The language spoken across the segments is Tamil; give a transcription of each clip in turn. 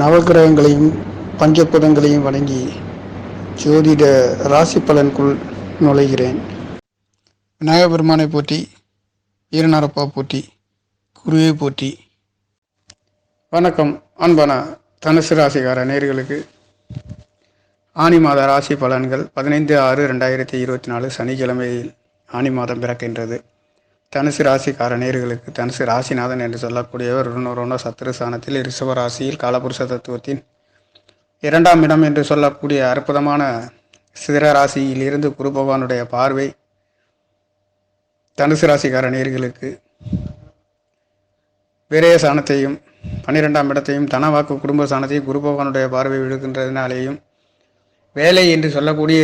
நவக்கிரகங்களையும் பஞ்சபுதங்களையும் வணங்கி ஜோதிட ராசி பலனுக்குள் நுழைகிறேன். விநாயகர் பெருமானை போற்றி வீரநரப்பா போற்றி குருவை போற்றி. வணக்கம் அன்பான தனுசு ராசிகார நேர்களுக்கு. ஆனி மாத ராசி பலன்கள் பதினைந்து ஆறு ரெண்டாயிரத்தி இருபத்தி நாலு சனிக்கிழமையில் ஆனி மாதம் பிறக்கின்றது. தனுசு ராசிக்கார நேர்களுக்கு தனுசு ராசிநாதன் என்று சொல்லக்கூடியவர் ருண சத்துரு ரிஷப ராசியில் காலபுருஷ தத்துவத்தின் இரண்டாம் இடம் என்று சொல்லக்கூடிய அற்புதமான சிதற ராசியில் இருந்து குரு பகவானுடைய பார்வை தனுசு ராசிக்கார நேர்களுக்கு. விரய சாணத்தையும் பன்னிரெண்டாம் இடத்தையும் தனவாக்கு குடும்ப சாணத்தையும் குரு பகவானுடைய பார்வை விழுக்கின்றதினாலேயும் வேலை என்று சொல்லக்கூடிய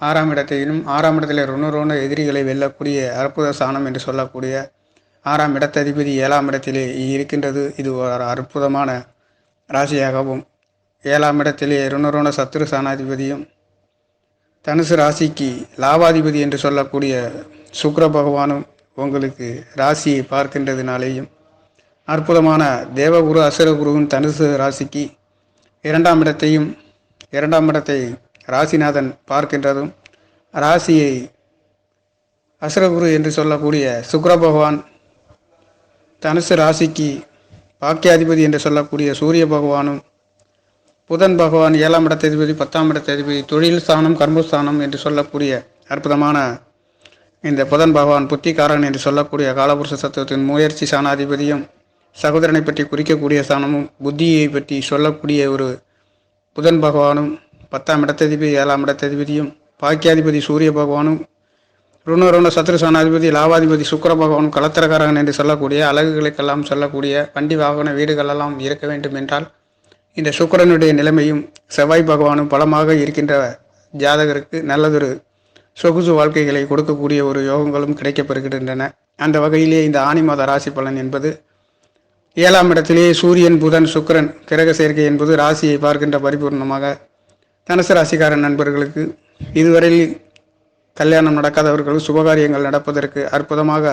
ஆறாம் இடத்தையும் ஆறாம் இடத்தில் ருண எதிரிகளை வெல்லக்கூடிய அற்புத சாணம் என்று சொல்லக்கூடிய ஆறாம் இடத்ததிபதி ஏழாம் இடத்திலே இருக்கின்றது. இது ஒரு அற்புதமான ராசியாகவும் ஏழாம் இடத்திலே ருண சத்துரு சாணாதிபதியும் தனுசு ராசிக்கு லாபாதிபதி என்று சொல்லக்கூடிய சுக்கர பகவானும் உங்களுக்கு ராசியை பார்க்கின்றதுனாலேயும் அற்புதமான தேவகுரு அசுரகுருவின் தனுசு ராசிக்கு இரண்டாம் இடத்தையும் இரண்டாம் இடத்தை ராசிநாதன் பார்க்கின்றதும் ராசியை அசுரகுரு என்று சொல்லக்கூடிய சுக்கர பகவான் தனுசு ராசிக்கு பாக்கியாதிபதி என்று சொல்லக்கூடிய சூரிய பகவானும் புதன் பகவான் ஏழாம் இடத்ததிபதி பத்தாம் இடத்ததிபதி தொழில் ஸ்தானம் கர்மஸ்தானம் என்று சொல்லக்கூடிய அற்புதமான இந்த புதன் பகவான் புத்திகாரன் என்று சொல்லக்கூடிய காலபுருஷ சத்துவத்தின் முயற்சி சாணாதிபதியும் சகோதரனை பற்றி குறிக்கக்கூடிய ஸ்தானமும் புத்தியை பற்றி சொல்லக்கூடிய ஒரு புதன் பகவானும் பத்தாம் இடத்ததிபதி ஏழாம் இடத்ததிபதியும் பாக்கியாதிபதி சூரிய பகவானும் ருண ருண சத்ருசானாதிபதி லாவாதிபதி சுக்கர பகவானும் கலத்திரகாரகன் என்று சொல்லக்கூடிய அழகுகளுக்கெல்லாம் சொல்லக்கூடிய வண்டி வாகன வீடுகளெல்லாம் இருக்க வேண்டும் என்றால் இந்த சுக்கரனுடைய நிலைமையும் செவ்வாய் பகவானும் பலமாக இருக்கின்ற ஜாதகருக்கு நல்லதொரு சொகுசு வாழ்க்கைகளை கொடுக்கக்கூடிய ஒரு யோகங்களும் கிடைக்கப்பெறுகின்றன. அந்த வகையிலே இந்த ஆனி மாத ராசி பலன் என்பது ஏழாம் இடத்திலே சூரியன் புதன் சுக்கிரன் கிரக சேர்க்கை என்பது ராசியை பார்க்கின்ற பரிபூர்ணமாக தனுசு ராசிக்காரன் நண்பர்களுக்கு இதுவரையில் கல்யாணம் நடக்காதவர்கள் சுபகாரியங்கள் நடப்பதற்கு அற்புதமாக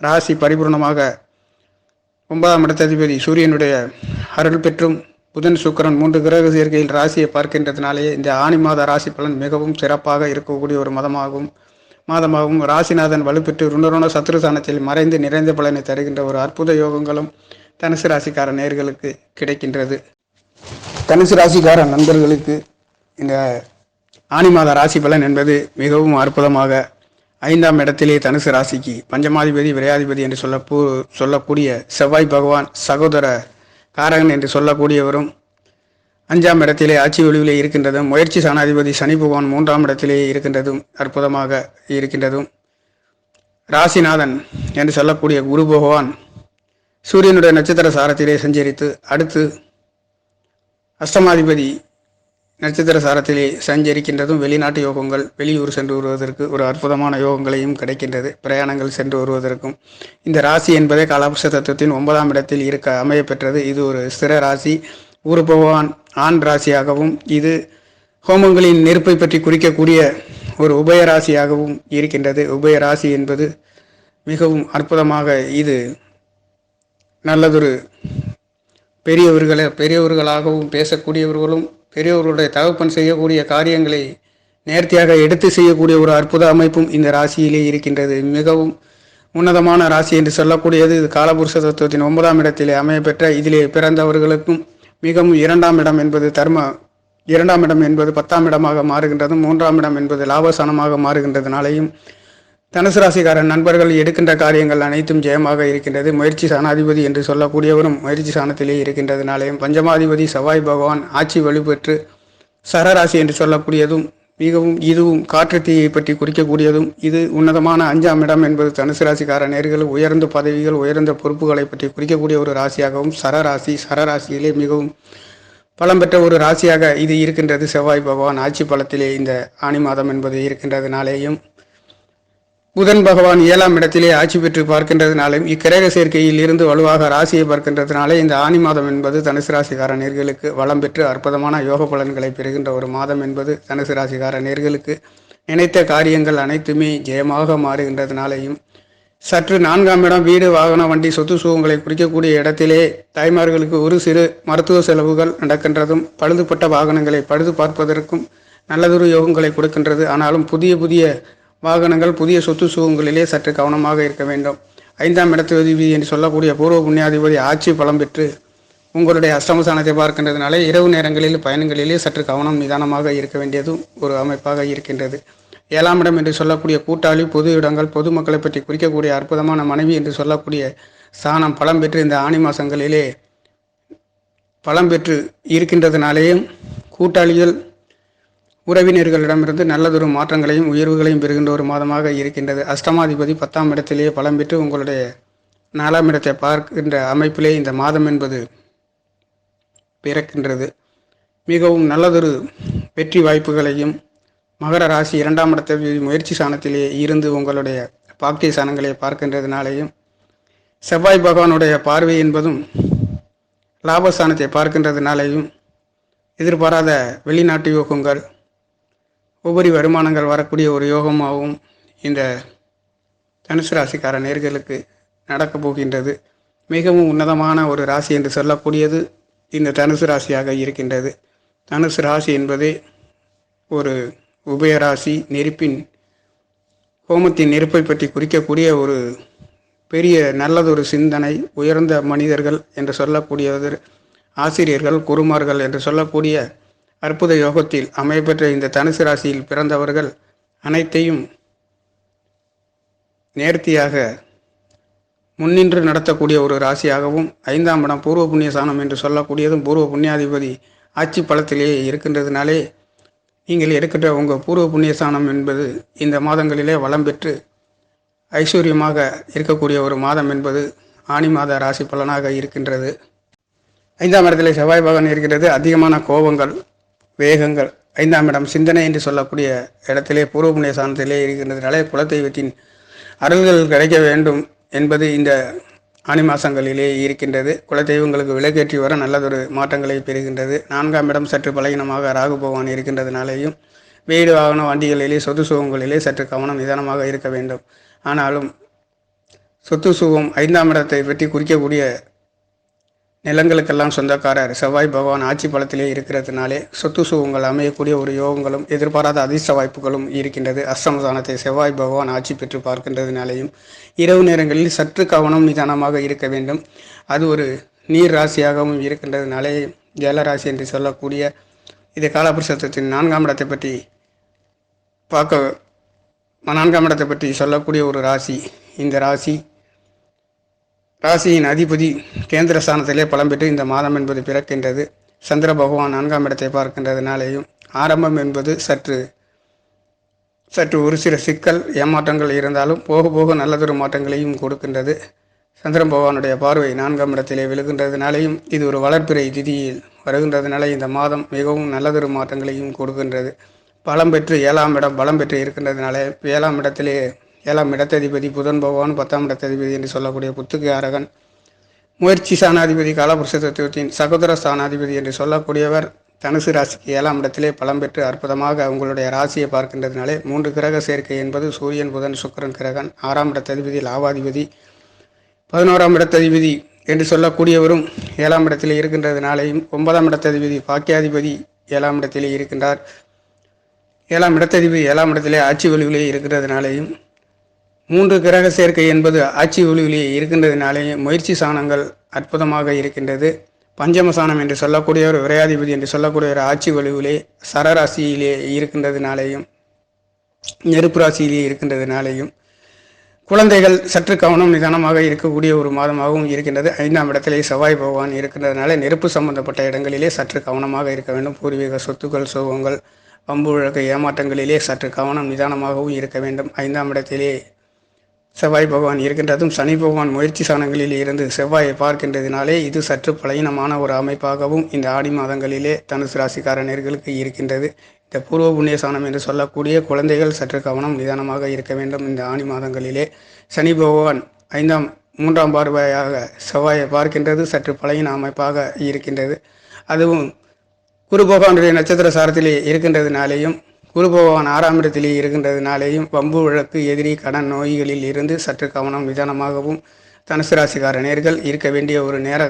ராசி பரிபூர்ணமாக ஒன்பதாம் இடத்ததிபதி சூரியனுடைய அருள் பெற்றும் புதன் சுக்கிரன் மூன்று கிரக சேர்க்கையில் ராசியை பார்க்கின்றதுனாலேயே இந்த ஆணி மாத ராசி பலன் மிகவும் சிறப்பாக இருக்கக்கூடிய ஒரு மதமாகவும் மாதமாகவும் ராசிநாதன் வலுப்பெற்று ருணருண சத்ருசானத்தில் மறைந்து நிறைந்த பலனை தருகின்ற ஒரு அற்புத யோகங்களும் தனுசு ராசிக்கார நேர்களுக்கு கிடைக்கின்றது. தனுசு ராசிக்கார நண்பர்களுக்கு இந்த ஆனி மாத ராசி பலன் என்பது மிகவும் அற்புதமாக ஐந்தாம் இடத்திலே தனுசு ராசிக்கு பஞ்சமாதிபதி விரையாதிபதி என்று சொல்ல சொல்லக்கூடிய செவ்வாய் பகவான் சகோதர காரகன் என்று சொல்லக்கூடியவரும் அஞ்சாம் இடத்திலே ஆட்சி ஒளிவிலே இருக்கின்றதும் முயற்சி சாணாதிபதி சனி பகவான் மூன்றாம் இடத்திலே இருக்கின்றதும் அற்புதமாக இருக்கின்றதும். ராசிநாதன் என்று சொல்லக்கூடிய குரு பகவான் சூரியனுடைய நட்சத்திர சாரத்திலே சஞ்சரித்து அடுத்து அஷ்டமாதிபதி நட்சத்திர சாரத்திலே சஞ்சரிக்கின்றதும் வெளிநாட்டு யோகங்கள் வெளியூர் சென்று வருவதற்கு ஒரு அற்புதமான யோகங்களையும் கிடைக்கின்றது. பிரயாணங்கள் சென்று வருவதற்கும். இந்த ராசி என்பதே காலபுஷ தத்துவத்தின் ஒன்பதாம் இடத்தில் இருக்க அமைய பெற்றது. இது ஒரு ஸ்திர ராசி. ஊரு பகவான் ஆண் ராசியாகவும் இது ஹோமங்களின் நெருப்பை பற்றி குறிக்கக்கூடிய ஒரு உபய ராசியாகவும் இருக்கின்றது. உபய ராசி என்பது மிகவும் அற்புதமாக இது நல்லதொரு பெரியவர்களை பெரியவர்களாகவும் பேசக்கூடியவர்களும் பெரியவர்களுடைய தகப்பன் செய்யக்கூடிய காரியங்களை நேர்த்தியாக எடுத்து செய்யக்கூடிய ஒரு அற்புத அமைப்பும் இந்த ராசியிலே இருக்கின்றது. மிகவும் உன்னதமான ராசி என்று சொல்லக்கூடியது இது காலபுருஷ தத்துவத்தின் ஒன்பதாம் இடத்திலே அமையப்பெற்ற இதிலே பிறந்தவர்களுக்கும் மிகவும் இரண்டாம் இடம் என்பது தர்ம இரண்டாம் இடம் என்பது பத்தாம் இடமாக மாறுகின்றதும் மூன்றாம் இடம் என்பது லாபசானமாக மாறுகின்றதுனாலையும் தனுசு ராசிக்காரன் நண்பர்கள் எடுக்கின்ற காரியங்கள் அனைத்தும் ஜெயமாக இருக்கின்றது. முயற்சி சாணாதிபதி என்று சொல்லக்கூடியவரும் முயற்சி சாணத்திலே இருக்கின்றதுனாலேயும் பஞ்சமாதிபதி செவ்வாய் பகவான் ஆட்சி வலுப்பெற்று சரராசி என்று சொல்லக்கூடியதும் மிகவும் இதுவும் காற்று தீயை பற்றி குறிக்கக்கூடியதும் இது உன்னதமான அஞ்சாம் இடம் என்பது தனுசு ராசிக்கார நேர்கள் உயர்ந்த பதவிகள் உயர்ந்த பொறுப்புகளை பற்றி குறிக்கக்கூடிய ஒரு ராசியாகவும் சரராசி சரராசியிலே மிகவும் பலம் பெற்ற ஒரு ராசியாக இது இருக்கின்றது. செவ்வாய் பகவான் ஆட்சி பலத்திலே இந்த ஆணி மாதம் என்பது இருக்கின்றதுனாலேயும் புதன் பகவான் ஏழாம் இடத்திலே ஆட்சி பெற்று பார்க்கின்றதுனாலும் இக்கிரக சேர்க்கையில் இருந்து வலுவாக ராசியை பார்க்கின்றதுனாலே இந்த ஆணி மாதம் என்பது தனுசு ராசிக்கார நேர்களுக்கு வளம் பெற்று அற்புதமான யோக பலன்களை பெறுகின்ற ஒரு மாதம் என்பது தனுசு ராசிக்கார நேர்களுக்கு நினைத்த காரியங்கள் அனைத்துமே ஜெயமாக மாறுகின்றதுனாலையும் சற்று நான்காம் இடம் வீடு வாகன வண்டி சொத்து சுகங்களை குறிக்கக்கூடிய இடத்திலே தாய்மார்களுக்கு ஒரு சிறு மருத்துவ செலவுகள் நடக்கின்றதும் பழுதுபட்ட வாகனங்களை பழுது பார்ப்பதற்கும் நல்லதொரு யோகங்களை கொடுக்கின்றது. ஆனாலும் புதிய புதிய வாகனங்கள் புதிய சொத்து சுகங்களிலே சற்று கவனமாக இருக்க வேண்டும். ஐந்தாம் இடத்ததிபதி என்று சொல்லக்கூடிய பூர்வ புண்ணியாதிபதி ஆட்சி பலம் பெற்று உங்களுடைய அஷ்டமசானத்தை பார்க்கின்றதுனாலே இரவு நேரங்களில் பயணங்களிலே சற்று கவனம் நிதானமாக இருக்க வேண்டியதும் ஒரு அமைப்பாக இருக்கின்றது. ஏழாம் இடம் என்று சொல்லக்கூடிய கூட்டாளி பொது இடங்கள் பொதுமக்களை பற்றி குறிக்கக்கூடிய அற்புதமான மனைவி என்று சொல்லக்கூடிய ஸ்தானம் பலம் பெற்று இந்த ஆணி மாதங்களிலே பலம் பெற்று இருக்கின்றதுனாலேயும் கூட்டாளிகள் உறவினர்களிடமிருந்து நல்லதொரு மாற்றங்களையும் உயர்வுகளையும் பெறுகின்ற ஒரு மாதமாக இருக்கின்றது. அஷ்டமாதிபதி பத்தாம் இடத்திலேயே பலம் பெற்று உங்களுடைய நாலாம் இடத்தை பார்க்கின்ற அமைப்பிலே இந்த மாதம் என்பது பிறக்கின்றது. மிகவும் நல்லதொரு வெற்றி வாய்ப்புகளையும் மகர ராசி இரண்டாம் இடத்தை முயற்சி சாணத்திலே இருந்து உங்களுடைய பாக்கிய சாணங்களை பார்க்கின்றதுனாலேயும் செவ்வாய் பகவானுடைய பார்வை என்பதும் லாபஸ்தானத்தை பார்க்கின்றதுனாலேயும் எதிர்பாராத வெளிநாட்டு யோகங்கள் உபரி வருமானங்கள் வரக்கூடிய ஒரு யோகமாகவும் இந்த தனுசு ராசிக்கார நேர்களுக்கு நடக்கப் போகின்றது. மிகவும் உன்னதமான ஒரு ராசி என்று சொல்லக்கூடியது இந்த தனுசு ராசியாக இருக்கின்றது. தனுசு ராசி என்பதே ஒரு உபயராசி நெருப்பின் ஹோமத்தின் நெருப்பை பற்றி குறிக்கக்கூடிய ஒரு பெரிய நல்லதொரு சிந்தனை உயர்ந்த மனிதர்கள் என்று சொல்லக்கூடியவர் ஆசிரியர்கள் குருமார்கள் என்று சொல்லக்கூடிய அற்புத யோகத்தில் அமையப்பெற்ற இந்த தனுசு ராசியில் பிறந்தவர்கள் அனைத்தையும் நேர்த்தியாக முன்னின்று நடத்தக்கூடிய ஒரு ராசியாகவும் ஐந்தாம் இடம் பூர்வ புண்ணிய சாணம் என்று சொல்லக்கூடியதும் பூர்வ புண்ணியாதிபதி ஆட்சி பலத்திலேயே இருக்கின்றதுனாலே நீங்கள் இருக்கின்ற உங்கள் பூர்வ புண்ணிய சாணம் என்பது இந்த மாதங்களிலே வளம் பெற்று ஐஸ்வர்யமாக இருக்கக்கூடிய ஒரு மாதம் என்பது ஆணி மாத ராசி பலனாக இருக்கின்றது. ஐந்தாம் இடத்திலே செவ்வாய் பகவான் இருக்கிறது அதிகமான கோபங்கள் வேகங்கள். ஐந்தாம் இடம் சிந்தனை என்று சொல்லக்கூடிய இடத்திலே பூர்வ சாணத்திலே இருக்கின்றதுனாலே குலதெய்வத்தின் அருள்கள் கிடைக்க வேண்டும் என்பது இந்த ஆணி மாதங்களிலே இருக்கின்றது. குலதெய்வங்களுக்கு விலகேற்றி வர நல்லதொரு மாற்றங்களை பெறுகின்றது. நான்காம் இடம் சற்று பலகீனமாக ராகு பகவான் இருக்கின்றதுனாலேயும் வீடு வாகன வண்டிகளிலே சொத்து சுகங்களிலே சற்று கவனம் நிதானமாக இருக்க வேண்டும். ஆனாலும் சொத்து சுகம் ஐந்தாம் இடத்தை பற்றி குறிக்கக்கூடிய நிலங்களுக்கெல்லாம் சொந்தக்காரர். செவ்வாய் பகவான் ஆட்சி பலத்திலே இருக்கிறதுனாலே சொத்து சுகங்கள் அமையக்கூடிய ஒரு யோகங்களும் எதிர்பாராத அதிர்ஷ்ட வாய்ப்புகளும் இருக்கின்றது. அஷ்டமதானத்தை செவ்வாய் பகவான் ஆட்சி பெற்று பார்க்கின்றதுனாலேயும் இரவு நேரங்களில் சற்று கவனம் நிதானமாக இருக்க வேண்டும். அது ஒரு நீர் ராசியாகவும் இருக்கின்றதுனாலே ஜலராசி என்று சொல்லக்கூடிய இது காலபுருஷத்தின் நான்காம் இடத்தை பற்றி பார்க்க நான்காம் இடத்தை பற்றி சொல்லக்கூடிய ஒரு ராசி. இந்த ராசி ராசியின் அதிபதி கேந்திர ஸ்தானத்திலே பலம் பெற்று இந்த மாதம் என்பது பிறக்கின்றது. சந்திர பகவான் நான்காம் இடத்தை பார்க்கின்றதுனாலேயும் ஆரம்பம் என்பது சற்று சற்று ஒரு சில சிக்கல் ஏமாற்றங்கள் இருந்தாலும் போக போக நல்லதொரு மாற்றங்களையும் கொடுக்கின்றது. சந்திரன் பகவானுடைய பார்வை நான்காம் இடத்திலே விழுகின்றதுனாலையும் இது ஒரு வளர்ப்பிறை திதியில் வருகின்றதுனால இந்த மாதம் மிகவும் நல்லதொரு மாற்றங்களையும் கொடுக்கின்றது. பலம் பெற்று ஏழாம் இடம் பலம் பெற்று இருக்கின்றதுனால ஏழாம் இடத்திலே ஏழாம் இடத்ததிபதி புதன் பகவான் பத்தாம் இடத்ததிபதி என்று சொல்லக்கூடிய புத்துக்கு அரகன். முயற்சி ஸ்தானாதிபதி காலபுருஷ தத்துவத்தின் சகோதர ஸ்தானாதிபதி என்று சொல்லக்கூடியவர் தனுசு ராசிக்கு ஏழாம் இடத்திலே பலம் பெற்று அற்புதமாக உங்களுடைய ராசியை பார்க்கின்றதுனாலே மூன்று கிரக சேர்க்கை என்பது சூரியன் புதன் சுக்கரன் கிரகன். ஆறாம் இடத்ததிபதி லாவாதிபதி. பதினோராம் இடத்ததிபதி என்று சொல்லக்கூடியவரும் ஏழாம் இடத்தில் இருக்கின்றதுனாலேயும் ஒன்பதாம் இடத்ததிபதி பாக்கியாதிபதி ஏழாம் இடத்திலே இருக்கின்றார். ஏழாம் இடத்ததிபதி ஏழாம் இடத்திலே ஆட்சி வலுவிலே இருக்கிறதுனாலேயும் மூன்று கிரக சேர்க்கை என்பது ஆட்சி ஒளிவிலே இருக்கின்றதுனாலேயே முயற்சி சாணங்கள் அற்புதமாக இருக்கின்றது. பஞ்சம சாணம் என்று சொல்லக்கூடிய ஒரு விரையாதிபதி என்று சொல்லக்கூடிய ஒரு ஆட்சி வலுவிலே சரராசியிலே இருக்கின்றதுனாலேயும் நெருப்பு ராசியிலே இருக்கின்றதுனாலேயும் குழந்தைகள் சற்று கவனம் நிதானமாக இருக்கக்கூடிய ஒரு மாதமாகவும் இருக்கின்றது. ஐந்தாம் இடத்திலே செவ்வாய் பகவான் இருக்கின்றதுனால நெருப்பு சம்பந்தப்பட்ட இடங்களிலே சற்று கவனமாக இருக்க வேண்டும். பூர்வீக சொத்துக்கள் சோகங்கள் பம்பு வழக்கு ஏமாற்றங்களிலே சற்று கவனம் நிதானமாகவும் இருக்க வேண்டும். ஐந்தாம் இடத்திலே செவ்வாய் பகவான் இருக்கின்றதும் சனி பகவான் முயற்சி சாணங்களில் இருந்து செவ்வாயை பார்க்கின்றதினாலே இது சற்று பலகீனமான ஒரு அமைப்பாகவும் இந்த ஆடி மாதங்களிலே தனுசு ராசிக்காரர்களுக்கு இருக்கின்றது. இந்த பூர்வ புண்ணிய சாணம் என்று சொல்லக்கூடிய குழந்தைகள் சற்று கவனம் நிதானமாக இருக்க வேண்டும் இந்த ஆணி மாதங்களிலே. சனி பகவான் ஐந்தாம் மூன்றாம் பார்வையாக செவ்வாயை பார்க்கின்றது சற்று பலகீன அமைப்பாக இருக்கின்றது. அதுவும் குரு பகவானுடைய நட்சத்திர சாரத்திலே இருக்கின்றதுனாலேயும் குரு பகவான் ஆறாம் இடத்திலே இருக்கின்றதுனாலேயும் வம்பு வழக்கு எதிரி கடன் நோய்களில் இருந்து சற்று கவனம் நிதானமாகவும் தனுசு ராசிக்கார நேர்கள் இருக்க வேண்டிய ஒரு நேர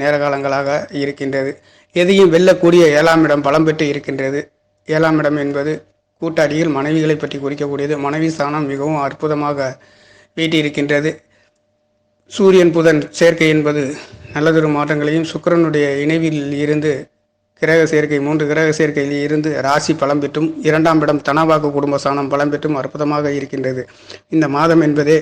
நேர காலங்களாக இருக்கின்றது. எதையும் வெல்லக்கூடிய ஏழாம் இடம் பலம் பெற்று இருக்கின்றது. ஏழாம் இடம் என்பது கூட்டாளியில் மனைவிகளை பற்றி குறிக்கக்கூடியது. மனைவி ஸ்தானம் மிகவும் அற்புதமாக வீட்டியிருக்கின்றது. சூரியன் புதன் சேர்க்கை என்பது நல்லதொரு மாற்றங்களையும் சுக்கிரனுடைய இணைவில் இருந்து கிரக சேர்க்கை மூன்று கிரக சேர்க்கையில் இருந்து ராசி பலம் பெற்றும் இரண்டாம் இடம் தனவாக்கு குடும்ப சாணம் பலம் பெற்றும் அற்புதமாக இருக்கின்றது. இந்த மாதம் என்பதே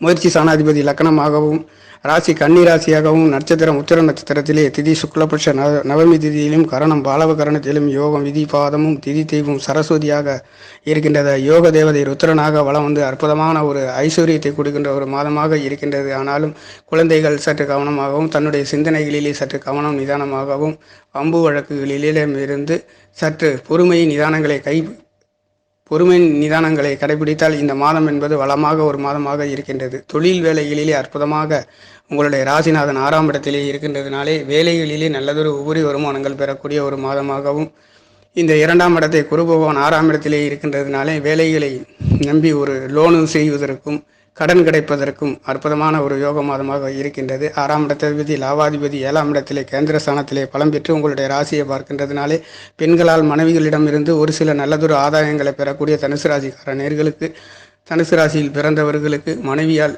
முயற்சி சாணாதிபதி லக்னமாகவும் ராசி கன்னி ராசியாகவும் நட்சத்திரம் உத்திர நட்சத்திரத்திலே திதி சுக்லபட்ச நவமி திதியிலும் கரணம் பாலவ கரணத்திலும் யோகம் விதி பாதமும் திதி தெய்வம் சரஸ்வதியாக இருக்கின்றது யோக தேவதை ருத்ரனாக வளம் வந்து அற்புதமான ஒரு ஐஸ்வர்யத்தை கொடுக்கின்ற ஒரு மாதமாக இருக்கின்றது. ஆனாலும் குழந்தைகள் சற்று கவனமாகவும் தன்னுடைய சிந்தனைகளிலே சற்று கவனம் நிதானமாகவும் அம்பு வழக்குகளிலும் இருந்து சற்று பொறுமையின் நிதானங்களை கை பொறுமை நிதானங்களை கடைபிடித்தால் இந்த மாதம் என்பது வளமாக ஒரு மாதமாக இருக்கின்றது. தொழில் வேலைகளிலே அற்புதமாக உங்களுடைய ராசிநாதன் ஆறாம் இடத்திலே இருக்கின்றதுனாலே வேலைகளிலே நல்லதொரு உபரி வருமானங்கள் பெறக்கூடிய ஒரு மாதமாகவும் இந்த இரண்டாம் இடத்தை குருபகவான் ஆறாம் இடத்திலே இருக்கின்றதுனாலே வேலைகளை நம்பி ஒரு லோனு செய்வதற்கும் கடன் கிடைப்பதற்கும் அற்புதமான ஒரு யோக மாதமாக இருக்கின்றது. ஆறாம் இடத்ததிபதி லாவாதிபதி ஏழாம் இடத்திலே கேந்திர ஸ்தானத்திலே பலம் பெற்று உங்களுடைய ராசியை பார்க்கின்றதுனாலே பெண்களால் மனைவிகளிடமிருந்து ஒரு சில நல்லதொரு ஆதாயங்களை பெறக்கூடிய தனுசு ராசிக்கார நேர்களுக்கு தனுசு ராசியில் பிறந்தவர்களுக்கு மனைவியால்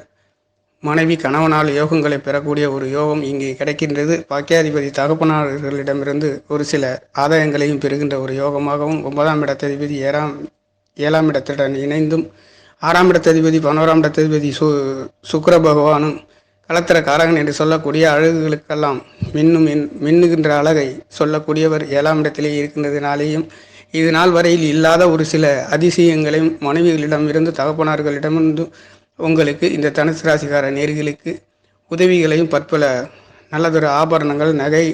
மனைவி கணவனால் யோகங்களை பெறக்கூடிய ஒரு யோகம் இங்கே கிடைக்கின்றது. பாக்கியாதிபதி தகப்பனார்களிடமிருந்து ஒரு சில ஆதாயங்களையும் பெறுகின்ற ஒரு யோகமாகவும் ஒன்பதாம் இடத்ததிபதி ஏழாம் ஏழாம் இடத்துடன் இணைந்தும் ஆறாம் இடத்ததிபதி பதினோராம் இடத்ததிபதி சு சுக்கர பகவானும் கலத்திர காரகன் என்று சொல்லக்கூடிய அழகுகளுக்கெல்லாம் மின்னும் மின் மின்னுகின்ற அழகை சொல்லக்கூடியவர் ஏழாம் இடத்திலே இருக்கின்றதுனாலேயும் இது நாள் வரையில் இல்லாத ஒரு சில அதிசயங்களையும் மனைவிகளிடமிருந்து தகப்பனார்களிடமிருந்து உங்களுக்கு இந்த தனுசு ராசிக்கார நேர்களுக்கு உதவிகளையும் பற்பல நல்லதொரு ஆபரணங்கள் நகை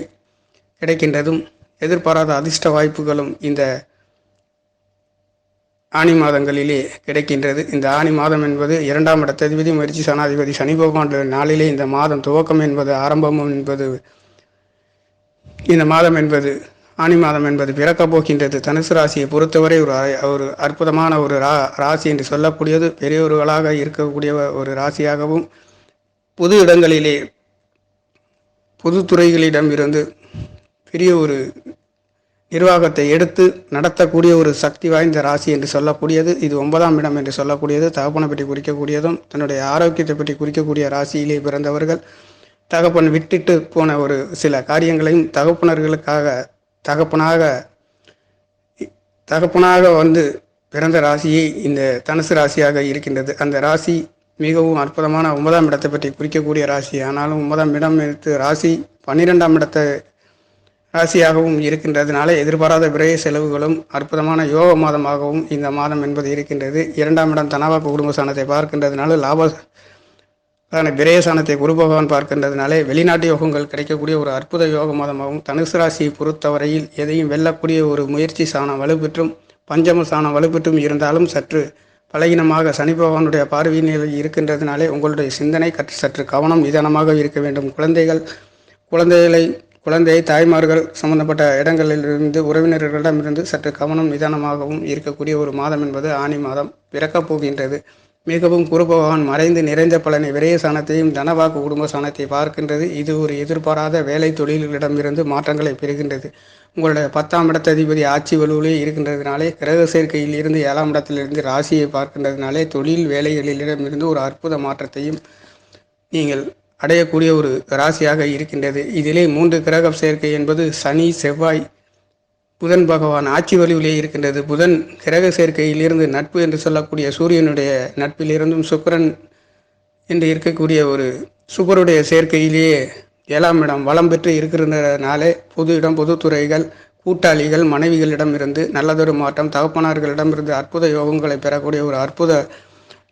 கிடைக்கின்றதும் எதிர்பாராத அதிர்ஷ்ட வாய்ப்புகளும் இந்த ஆணி மாதங்களிலே கிடைக்கின்றது. இந்த ஆணி மாதம் என்பது இரண்டாம் இடத்ததிபதி முயற்சி சனாதிபதி சனி பகவான் நாளிலே இந்த மாதம் துவக்கம் என்பது ஆரம்பமும் என்பது இந்த மாதம் என்பது ஆணி மாதம் என்பது பிறக்கப் போகின்றது. தனுசு ராசியை பொறுத்தவரை ஒரு ஒரு அற்புதமான ஒரு ரா ராசி என்று சொல்லக்கூடியது. பெரியவர்களாக இருக்கக்கூடிய ஒரு ராசியாகவும் புது இடங்களிலே புது துறைகளிடம் இருந்து பெரிய ஒரு நிர்வாகத்தை எடுத்து நடத்தக்கூடிய ஒரு சக்தி வாய்ந்த ராசி என்று சொல்லக்கூடியது இது ஒன்பதாம் இடம் என்று சொல்லக்கூடியது. தகப்பனை பற்றி குறிக்கக்கூடியதும் தன்னுடைய ஆரோக்கியத்தை பற்றி குறிக்கக்கூடிய ராசியிலே பிறந்தவர்கள் தகப்பன் விட்டுட்டு போன ஒரு சில காரியங்களையும் தகப்பனர்களுக்காக தகப்பனாக தகப்பனாக வந்து பிறந்த ராசியே இந்த தனுசு ராசியாக இருக்கின்றது. அந்த ராசி மிகவும் அற்புதமான ஒன்பதாம் இடத்தை பற்றி குறிக்கக்கூடிய ராசி. ஆனாலும் ஒன்பதாம் இடம் எடுத்து ராசி பன்னிரெண்டாம் இடத்தை ராசியாகவும் இருக்கின்றதுனால எதிர்பாராத விரைய செலவுகளும் அற்புதமான யோக மாதமாகவும் இந்த மாதம் என்பது இருக்கின்றது. இரண்டாம் இடம் தனவாக்கு குடும்ப சாணத்தை பார்க்கின்றதுனால லாப விரயசானத்தை குரு பகவான் பார்க்கின்றதுனாலே வெளிநாட்டு யோகங்கள் கிடைக்கக்கூடிய ஒரு அற்புத யோக மாதமாகவும் தனுசு ராசியை பொறுத்தவரையில் எதையும் வெல்லக்கூடிய ஒரு முயற்சி சாணம் வலுப்பெற்றும் பஞ்சம சாணம் வலுப்பெற்றும் இருந்தாலும் சற்று பலகீனமாக சனி பகவானுடைய பார்வையில் இருக்கின்றதுனாலே உங்களுடைய சிந்தனை கற்று சற்று கவனம் நிதானமாக இருக்க வேண்டும். குழந்தைகள் குழந்தைகளை குழந்தை தாய்மார்கள் சம்பந்தப்பட்ட இடங்களிலிருந்து உறவினர்களிடமிருந்து சற்று கவனம் நிதானமாகவும் இருக்கக்கூடிய ஒரு மாதம் என்பது ஆணி மாதம் பிறக்கப் போகின்றது. மிகவும் குருபகவான் மறைந்து நிறைந்த பலனை விரைய சாணத்தையும் தனவாக்கு குடும்ப சாணத்தை பார்க்கின்றது. இது ஒரு எதிர்பாராத வேலை தொழில்களிடமிருந்து மாற்றங்களை பெறுகின்றது. உங்களுடைய பத்தாம் இடத்ததிபதி ஆட்சி வலுவிலே இருக்கின்றதுனாலே கிரக சேர்க்கையில் இருந்து ஏழாம் இடத்திலிருந்து ராசியை பார்க்கின்றதுனாலே தொழில் வேலைகளிடமிருந்து ஒரு அற்புத மாற்றத்தையும் நீங்கள் அடையக்கூடிய ஒரு ராசியாக இருக்கின்றது. இதிலே மூன்று கிரக சேர்க்கை என்பது சனி செவ்வாய் புதன் பகவான் ஆட்சி வலிவிலே இருக்கின்றது. புதன் கிரக சேர்க்கையிலிருந்து நட்பு என்று சொல்லக்கூடிய சூரியனுடைய நட்பிலிருந்தும் சுக்கரன் என்று இருக்கக்கூடிய ஒரு சுக்கருடைய சேர்க்கையிலேயே ஏழாம் இடம் வளம் பெற்று இருக்கிறதுனாலே பொது இடம் பொதுத்துறைகள் கூட்டாளிகள் மனைவிகளிடம் இருந்து நல்லதொரு மாற்றம் தகப்பனார்களிடமிருந்து அற்புத யோகங்களை பெறக்கூடிய ஒரு அற்புத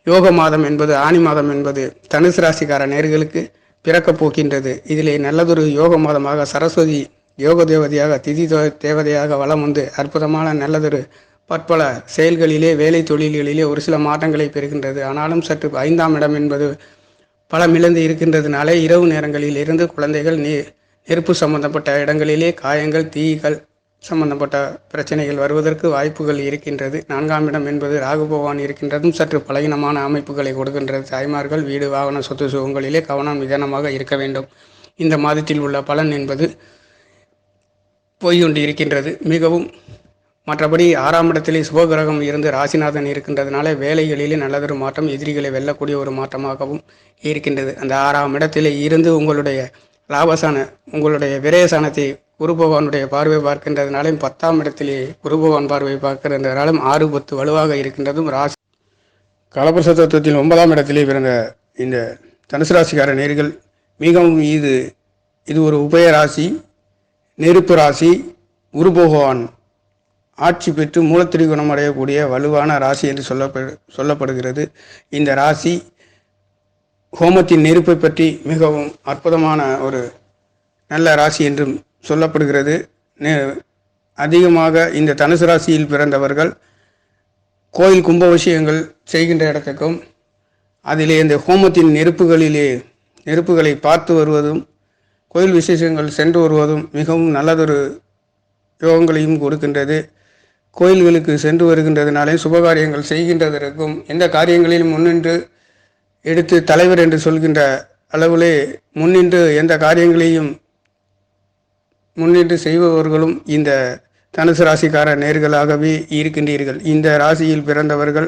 யோக மாதம் என்பது ஆணி மாதம் என்பது தனுசு ராசிக்கார நேர்களுக்கு பிறக்கப் போகின்றது. இதிலே நல்லதொரு யோக மாதமாக சரஸ்வதி யோக தேவதையாக திதி தேவதையாக வளம் வந்து அற்புதமான நல்லதொரு பற்பல செயல்களிலே வேலை தொழில்களிலே ஒரு சில மாற்றங்களை பெறுகின்றது. ஆனாலும் சற்று ஐந்தாம் இடம் என்பது பலமிழந்து இருக்கின்றதுனாலே இரவு நேரங்களில் இருந்து குழந்தைகள் நீ நெருப்பு சம்பந்தப்பட்ட இடங்களிலே காயங்கள் தீகள் சம்பந்தப்பட்ட பிரச்சனைகள் வருவதற்கு வாய்ப்புகள் இருக்கின்றது. நான்காம் இடம் என்பது ராகு பகவான் இருக்கின்றதும் சற்று பலகீனமான அமைப்புகளை கொடுக்கின்றது. தாய்மார்கள் வீடு வாகன சொத்து சுகங்களிலே கவனம் நிதானமாக இருக்க வேண்டும். இந்த மாதத்தில் உள்ள பலன் என்பது போய்கொண்டு இருக்கின்றது. மிகவும் மற்றபடி ஆறாம் இடத்திலே சுபகிரகம் இருந்து ராசிநாதன் இருக்கின்றதுனால வேலைகளிலே நல்லதொரு மாற்றம் எதிரிகளை வெல்லக்கூடிய ஒரு மாற்றமாகவும் இருக்கின்றது. அந்த ஆறாம் இடத்திலே இருந்து உங்களுடைய லாபசான உங்களுடைய விரயசானத்தை குரு பகவானுடைய பார்வை பார்க்கின்றதுனாலும் பத்தாம் இடத்திலே குரு பகவான் பார்வை பார்க்கின்றதுனாலும் ஆறு பத்து வலுவாக இருக்கின்றதும் ராசி. கலபுருஷ தத்துவத்தில் ஒன்பதாம் இடத்திலே பிறந்த இந்த தனுசு ராசிக்கார நேர்கள் மிகவும் இது இது ஒரு உபய ராசி நெருப்பு ராசி குரு பகவான் ஆட்சி பெற்று மூலத்திரிகுணம் அடையக்கூடிய வலுவான ராசி என்று சொல்லப்படு சொல்லப்படுகிறது. இந்த ராசி ஹோமத்தின் நெருப்பை பற்றி மிகவும் அற்புதமான ஒரு நல்ல ராசி என்றும் சொல்லப்படுகிறது. அதிகமாக இந்த தனுசு ராசியில் பிறந்தவர்கள் கோயில் கும்ப விஷயங்கள் செய்கின்ற இடத்துக்கும் அதிலே இந்த ஹோமத்தின் நெருப்புகளிலே நெருப்புகளை பார்த்து வருவதும் கோயில் விசேஷங்கள் சென்று வருவதும் மிகவும் நல்லதொரு யோகங்களையும் கொடுக்கின்றது. கோயில்களுக்கு சென்று வருகின்றதுனாலே சுபகாரியங்கள் செய்கின்றதற்கும் எந்த காரியங்களிலும் முன்னின்று எடுத்து தலைவர் என்று சொல்கின்ற அளவிலே முன்னின்று எந்த காரியங்களையும் முன்னின்று செய்பவர்களும் இந்த தனுசு ராசிக்கார நேர்களாகவே இருக்கின்றீர்கள். இந்த ராசியில் பிறந்தவர்கள்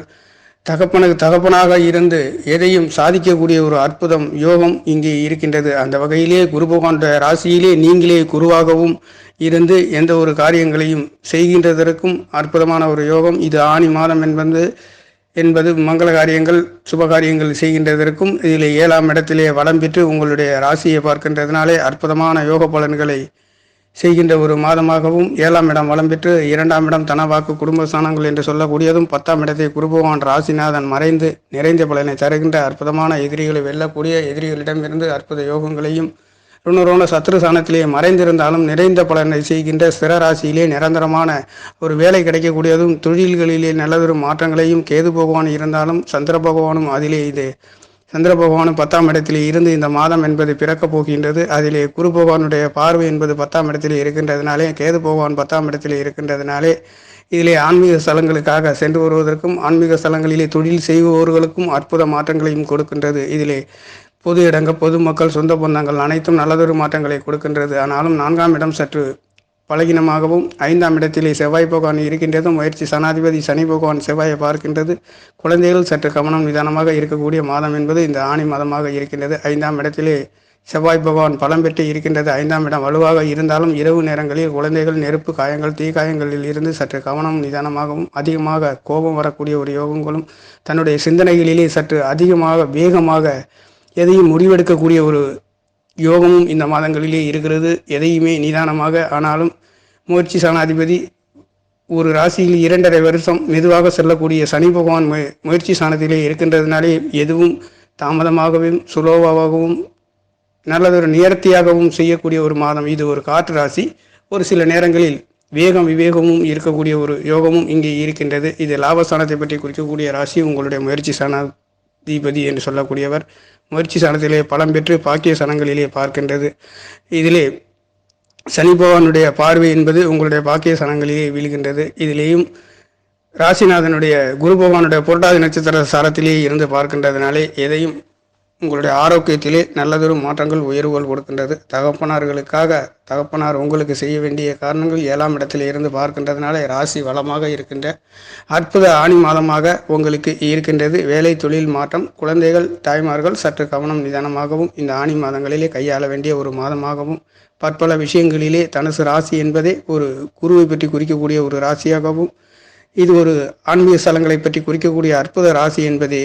தகப்பனுக்கு தகப்பனாக இருந்து எதையும் சாதிக்கக்கூடிய ஒரு அற்புதம் யோகம் இங்கே இருக்கின்றது. அந்த வகையிலே குரு பகவான் ராசியிலே நீங்களே குருவாகவும் இருந்து எந்த ஒரு காரியங்களையும் செய்கின்றதற்கும் அற்புதமான ஒரு யோகம். இது ஆணி மாதம் என்பது என்பது மங்கள காரியங்கள் சுப காரியங்கள் செய்கின்றதற்கும் இதில் ஏழாம் இடத்திலே வளம் பெற்று உங்களுடைய ராசியை பார்க்கின்றதுனாலே அற்புதமான யோக பலன்களை செய்கின்ற ஒரு மாதமாகவும் ஏழாம் இடம் வளம் பெற்று இரண்டாம் இடம் தனவாக்கு குடும்ப ஸ்தானங்கள் என்று சொல்லக்கூடியதும் பத்தாம் இடத்தை குருபவான் ராசிநாதன் மறைந்து நிறைந்த பலனை தருகின்ற அற்புதமான எதிரிகளை வெல்லக்கூடிய எதிரிகளிடமிருந்து அற்புத யோகங்களையும் ருணரோண சத்ரு சாணத்திலேயே மறைந்திருந்தாலும் நிறைந்த பலனை செய்கின்ற ஸ்திர ராசியிலே நிரந்தரமான ஒரு வேலை கிடைக்கக்கூடியதும் தொழில்களிலே நல்லதொரு மாற்றங்களையும் கேது பகவான் இருந்தாலும் சந்திர பகவானும் அதிலே இது சந்திர பகவானும் பத்தாம் இடத்திலே இருந்து இந்த மாதம் என்பது பிறக்கப் போகின்றது. அதிலே குரு பகவானுடைய பார்வை என்பது பத்தாம் இடத்திலே இருக்கின்றதுனாலே கேது பகவான் பத்தாம் இடத்திலே இருக்கின்றதுனாலே இதிலே ஆன்மீக ஸ்தலங்களுக்காக சென்று வருவதற்கும் ஆன்மீக ஸ்தலங்களிலே தொழில் செய்பவர்களுக்கும் அற்புத மாற்றங்களையும் கொடுக்கின்றது. இதிலே பொது இடங்கள் பொதுமக்கள் சொந்த பந்தங்கள் அனைத்தும் நல்லதொரு மாற்றங்களை கொடுக்கின்றது. ஆனாலும் நான்காம் இடம் சற்று பலகீனமாகவும் ஐந்தாம் இடத்திலே செவ்வாய் பகவான் இருக்கின்றதும் முயற்சி சனாதிபதி சனி பகவான் செவ்வாயை பார்க்கின்றது. குழந்தைகள் சற்று கவனம் நிதானமாக இருக்கக்கூடிய மாதம் என்பது இந்த ஆணி மாதமாக இருக்கின்றது. ஐந்தாம் இடத்திலே செவ்வாய் பகவான் பலம் பெற்று இருக்கின்றது. ஐந்தாம் இடம் வலுவாக இருந்தாலும் இரவு நேரங்களில் குழந்தைகள் நெருப்பு காயங்கள் தீக்காயங்களில் இருந்து சற்று கவனம் நிதானமாகவும் அதிகமாக கோபம் வரக்கூடிய ஒரு யோகங்களும் தன்னுடைய சிந்தனைகளிலே சற்று அதிகமாக வேகமாக எதையும் முடிவெடுக்கக்கூடிய ஒரு யோகமும் இந்த மாதங்களிலே இருக்கிறது. எதையுமே நிதானமாக ஆனாலும் முயற்சி சாணாதிபதி ஒரு ராசியில் இரண்டரை வருஷம் மெதுவாக செல்லக்கூடிய சனி பகவான் முயற்சி சாணத்திலே இருக்கின்றதுனாலே எதுவும் தாமதமாகவும் சுலோவாகவும் நல்லதொரு நேர்த்தியாகவும் செய்யக்கூடிய ஒரு மாதம். இது ஒரு காற்று ராசி. ஒரு சில நேரங்களில் வேகம் விவேகமும் இருக்கக்கூடிய ஒரு யோகமும் இங்கே இருக்கின்றது. இது லாபஸ்தானத்தை பற்றி குறிக்கக்கூடிய ராசி. உங்களுடைய முயற்சி தீபதி என்று சொல்லக்கூடியவர் முயற்சி சனத்திலே பலம் பெற்று பாக்கிய சனங்களிலே பார்க்கின்றது. இதிலே சனி பகவானுடைய பார்வை என்பது உங்களுடைய பாக்கிய சனங்களிலே வீழ்கின்றது. இதிலேயும் ராசிநாதனுடைய குரு பகவானுடைய புரட்டாதி நட்சத்திர சாரத்திலேயே இருந்து பார்க்கின்றதுனாலே எதையும் உங்களுடைய ஆரோக்கியத்திலே நல்லதொரு மாற்றங்கள் உயர்வுகள் கொடுக்கின்றது. தகப்பனார்களுக்காக தகப்பனார் உங்களுக்கு செய்ய வேண்டிய காரணங்கள் ஏழாம் இடத்தில் இருந்து பார்க்கின்றதுனால ராசி வளமாக இருக்கின்ற அற்புத ஆணி மாதமாக உங்களுக்கு இருக்கின்றது. வேலை தொழில் மாற்றம் குழந்தைகள் தாய்மார்கள் சற்று கவனம் நிதானமாகவும் இந்த ஆணி மாதங்களிலே கையாள வேண்டிய ஒரு மாதமாகவும் பற்பல விஷயங்களிலே தனுசு ராசி என்பதே ஒரு குருவை பற்றி குறிக்கக்கூடிய ஒரு ராசியாகவும் இது ஒரு ஆன்மீக ஸ்தலங்களை பற்றி குறிக்கக்கூடிய அற்புத ராசி என்பதே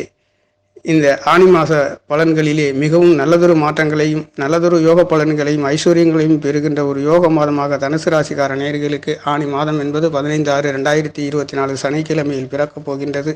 இந்த ஆணி மாத பலன்களிலே மிகவும் நல்லதொரு மாற்றங்களையும் நல்லதொரு யோக பலன்களையும் ஐஸ்வர்யங்களையும் பெறுகின்ற ஒரு யோக மாதமாக தனுசு ராசிக்கார நேர்களுக்கு ஆணி மாதம் என்பது பதினைந்து ஆறு ரெண்டாயிரத்தி இருபத்தி நாலு சனிக்கிழமையில் பிறக்கப் போகின்றது.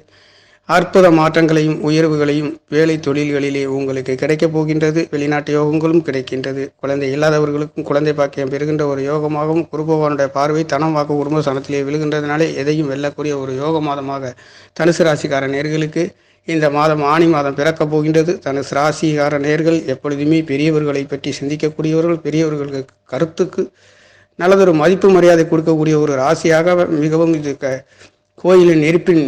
அற்புத மாற்றங்களையும் உயர்வுகளையும் வேலை தொழில்களிலே உங்களுக்கு கிடைக்கப் போகின்றது. வெளிநாட்டு யோகங்களும் கிடைக்கின்றது. குழந்தை இல்லாதவர்களுக்கும் குழந்தை பாக்கியம் பெறுகின்ற ஒரு யோகமாகவும் குருபகவானுடைய பார்வை தனமாக வாக்கு குடும்ப சனத்திலே விழுகின்றதுனாலே எதையும் வெல்லக்கூடிய ஒரு யோக மாதமாக தனுசு ராசிக்கார நேர்களுக்கு இந்த மாதம் ஆணி மாதம் பிறக்கப் போகின்றது. தனுசு ராசிகார நேர்கள் எப்பொழுதுமே பெரியவர்களை பற்றி சிந்திக்கக்கூடியவர்கள் பெரியவர்களுக்கு கருத்துக்கு நல்லதொரு மதிப்பு மரியாதை கொடுக்கக்கூடிய ஒரு ராசியாக மிகவும் இது க கோயிலின் நெருப்பின்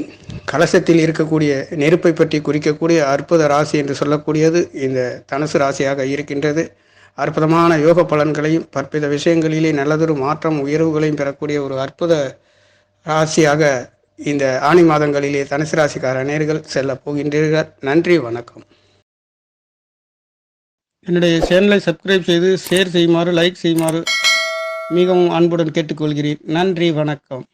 கலசத்தில் இருக்கக்கூடிய நெருப்பை பற்றி குறிக்கக்கூடிய அற்புத ராசி என்று சொல்லக்கூடியது இந்த தனுசு ராசியாக இருக்கின்றது. அற்புதமான யோக பலன்களையும் பற்பித விஷயங்களிலே நல்லதொரு மாற்றம் உயர்வுகளையும் பெறக்கூடிய ஒரு அற்புத ராசியாக இந்த ஆணி மாதங்களிலே தனுசு ராசிக்கார நேர்கள் செல்ல போகின்றீர்கள். நன்றி வணக்கம். என்னுடைய சேனலை சப்ஸ்கிரைப் செய்து ஷேர் செய்யுமாறு லைக் செய்யுமாறு மிகவும் அன்புடன் கேட்டுக்கொள்கிறேன். நன்றி வணக்கம்.